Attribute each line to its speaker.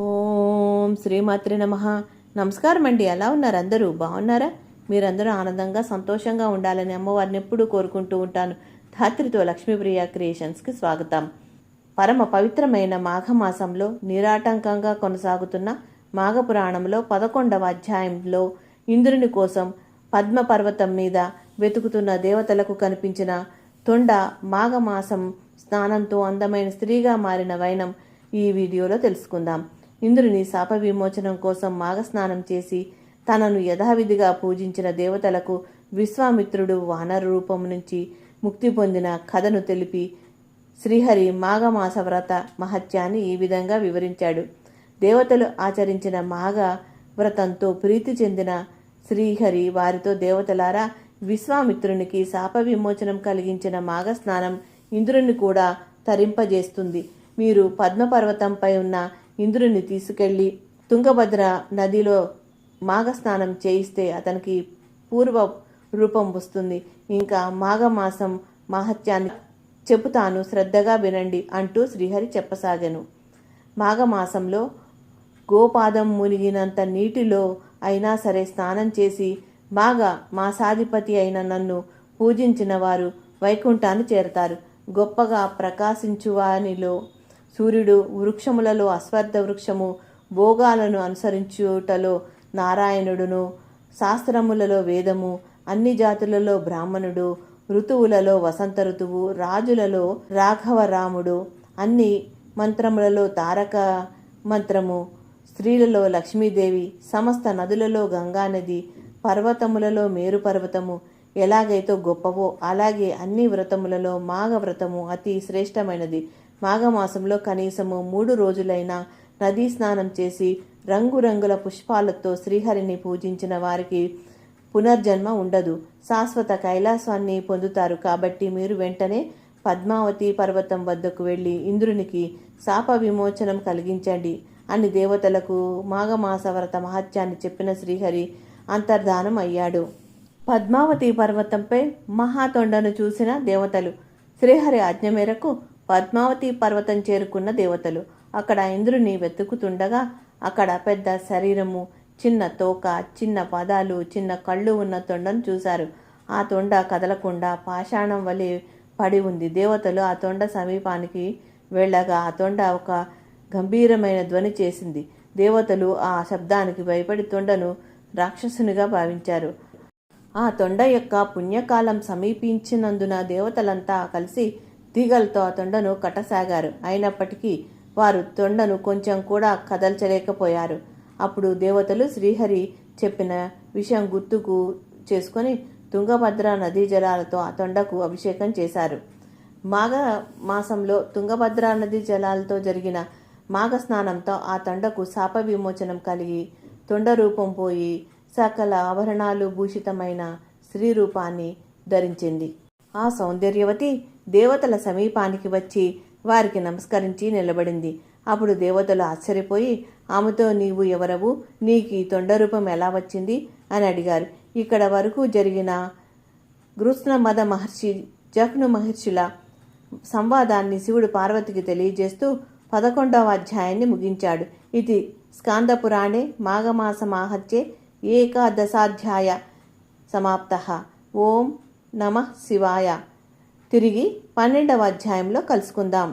Speaker 1: ఓం శ్రీమాత్రి నమ. నమస్కారం అండి ఎలా ఉన్నారు అందరూ? బాగున్నారా? మీరందరూ ఆనందంగా సంతోషంగా ఉండాలని అమ్మవారిని ఎప్పుడూ కోరుకుంటూ ఉంటాను. ధాత్రితో లక్ష్మీప్రియ క్రియేషన్స్కి స్వాగతం. పరమ పవిత్రమైన మాఘమాసంలో నిరాటంకంగా కొనసాగుతున్న మాఘపురాణంలో పదకొండవ అధ్యాయంలో ఇంద్రుని కోసం పద్మ పర్వతం మీద వెతుకుతున్న దేవతలకు కనిపించిన తొండ మాఘమాసం స్నానంతో అందమైన స్త్రీగా మారిన వైనం ఈ వీడియోలో తెలుసుకుందాం. ఇంద్రుని శాప విమోచనం కోసం మాఘస్నానం చేసి తనను యథావిధిగా పూజించిన దేవతలకు విశ్వామిత్రుడు వానర రూపం నుంచి ముక్తి పొందిన కథను తెలిపి శ్రీహరి మాఘమాస వ్రత మహత్యాన్ని ఈ విధంగా వివరించాడు. దేవతలు ఆచరించిన మాఘ వ్రతంతో ప్రీతి చెందిన శ్రీహరి వారితో దేవతలారా విశ్వామిత్రునికి శాప విమోచనం కలిగించిన మాఘస్నానం ఇంద్రుని కూడా తరింపజేస్తుంది. మీరు పద్మపర్వతంపై ఉన్న ఇంద్రుని తీసుకెళ్ళి తుంగభద్ర నదిలో మాఘస్నానం చేయిస్తే అతనికి పూర్వ రూపం వస్తుంది. ఇంకా మాఘమాసం మహత్యాన్ని చెబుతాను శ్రద్ధగా వినండి అంటూ శ్రీహరి చెప్పసాగాను. మాఘమాసంలో గోపాదం మునిగినంత నీటిలో అయినా సరే స్నానం చేసి మాఘ మాసాధిపతి అయిన నన్ను పూజించిన వారు వైకుంఠాన్ని చేరతారు. గొప్పగా ప్రకాశించువానిలో సూర్యుడు వృక్షములలో అశ్వర్థ వృక్షము భోగాలను అనుసరించుటలో నారాయణుడును శాస్త్రములలో వేదము అన్ని జాతులలో బ్రాహ్మణుడు ఋతువులలో వసంత ఋతువు రాజులలో రాఘవరాముడు అన్ని మంత్రములలో తారక మంత్రము స్త్రీలలో లక్ష్మీదేవి సమస్త నదులలో గంగానది పర్వతములలో మేరు పర్వతము ఎలాగైతే గొప్పవో అలాగే అన్ని వ్రతములలో మాఘ వ్రతము అతి శ్రేష్టమైనది. మాఘమాసంలో కనీసము మూడు రోజులైనా నదీ స్నానం చేసి రంగురంగుల పుష్పాలతో శ్రీహరిని పూజించిన వారికి పునర్జన్మ ఉండదు. శాశ్వత కైలాసాన్ని పొందుతారు కాబట్టి మీరు వెంటనే పద్మావతి పర్వతం వద్దకు వెళ్ళి ఇంద్రునికి శాప విమోచనం కలిగించండి. అని దేవతలకు మాఘమాస వ్రత మహత్యాన్ని చెప్పిన శ్రీహరి అంతర్ధానం అయ్యాడు. పద్మావతి పర్వతంపై మహాతొండను చూసిన దేవతలు శ్రీహరి ఆజ్ఞ మేరకు పద్మావతి పర్వతం చేరుకున్న దేవతలు. అక్కడ ఇంద్రుని వెతుకుతుండగా అక్కడ పెద్ద శరీరము చిన్న తోక చిన్న పదాలు చిన్న కళ్ళు ఉన్న తొండను చూశారు. ఆ తొండ కదలకుండా పాషాణం వలె పడి ఉంది. దేవతలు ఆ తొండ సమీపానికి వెళ్ళగా ఆ తొండ ఒక గంభీరమైన ధ్వని చేసింది. దేవతలు ఆ శబ్దానికి భయపడి తొండను రాక్షసునిగా భావించారు. ఆ తొండ యొక్క పుణ్యకాలం సమీపించినందున దేవతలంతా కలిసి తీగలతో ఆ తొండను కట్టసాగారు. అయినప్పటికీ వారు తొండను కొంచెం కూడా కదల్చలేకపోయారు. అప్పుడు దేవతలు శ్రీహరి చెప్పిన విషయం గుర్తుకు చేసుకొని తుంగభద్ర నదీ జలాలతో ఆ తొండకు అభిషేకం చేశారు. మాఘ మాసంలో తుంగభద్ర నదీ జలాలతో జరిగిన మాఘ స్నానంతో ఆ తొండకు శాప విమోచనం కలిగి తొండ రూపం పోయి సకల ఆభరణాలు భూషితమైన స్త్రీ రూపాన్ని ధరించింది. ఆ సౌందర్యవతి దేవతల సమీపానికి వచ్చి వారికి నమస్కరించి నిలబడింది. అప్పుడు దేవతలు ఆశ్చర్యపోయి ఆమెతో నీవు ఎవరవు? నీకు ఈ తొండరూపం ఎలా వచ్చింది? అని అడిగారు. ఇక్కడ వరకు జరిగిన కృష్ణ మద మహర్షి జహ్ను మహర్షుల సంవాదాన్ని శివుడు పార్వతికి తెలియజేస్తూ పదకొండవ అధ్యాయాన్ని ముగించాడు. ఇది స్కాందపురాణే మాఘమాసమాహత్యే ఏకాదశాధ్యాయ సమాప్త. ఓం నమ శివాయ. తిరిగి పన్నెండవ అధ్యాయంలో కలుసుకుందాం.